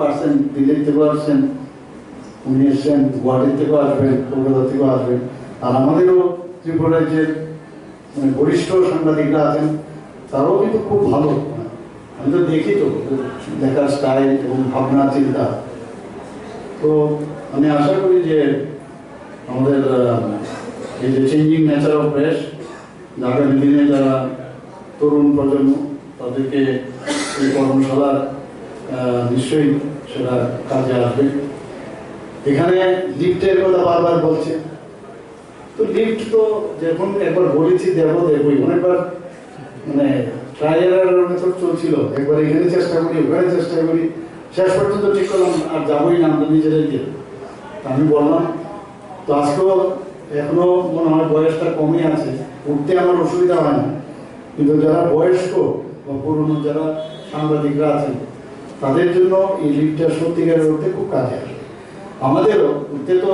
Percent Delhi থেকেও আসছেন উনি আসবেন, কলকাতা থেকেও আসবেন। আর আমাদেরও রাজ্যের মানে বরিষ্ঠ সাংবাদিকরা আছেন, তারাও কিন্তু খুব ভালো। আমি তো দেখি তো, দেখার স্টাইল এবং ভাবনা, চিন্তা। তো আমি আশা করি যে আমাদের এই যে চেঞ্জিং নেচার অফ প্রেস আগামী দিনে যারা তরুণ প্রজন্ম, তাদেরকে এই কর্মশালার নিশ্চয়ই সেটা কাজে আসবে। এখানে লিফটের কথা বারবার বলছে। তো লিফট তো যখন একবার বলেছি, দেবো, দেখবই। অনেকবার মানে চলছিল। একবার এখানে চেষ্টা করি, ওখানে চেষ্টা করি। শেষ পর্যন্ত ঠিক করলাম, আর যাবোই না আমরা নিজেরাই গিয়ে আমি বললাম, তো এখনও বয়সটা উঠতে আমার অসুবিধা হয় না। কিন্তু যারা বয়স্ক বা পুরনো যারা সাংবাদিকরা আছেন, তাদের জন্য এই সত্যিকারের খুব কাজে আসে। আমাদেরও উঠতে তো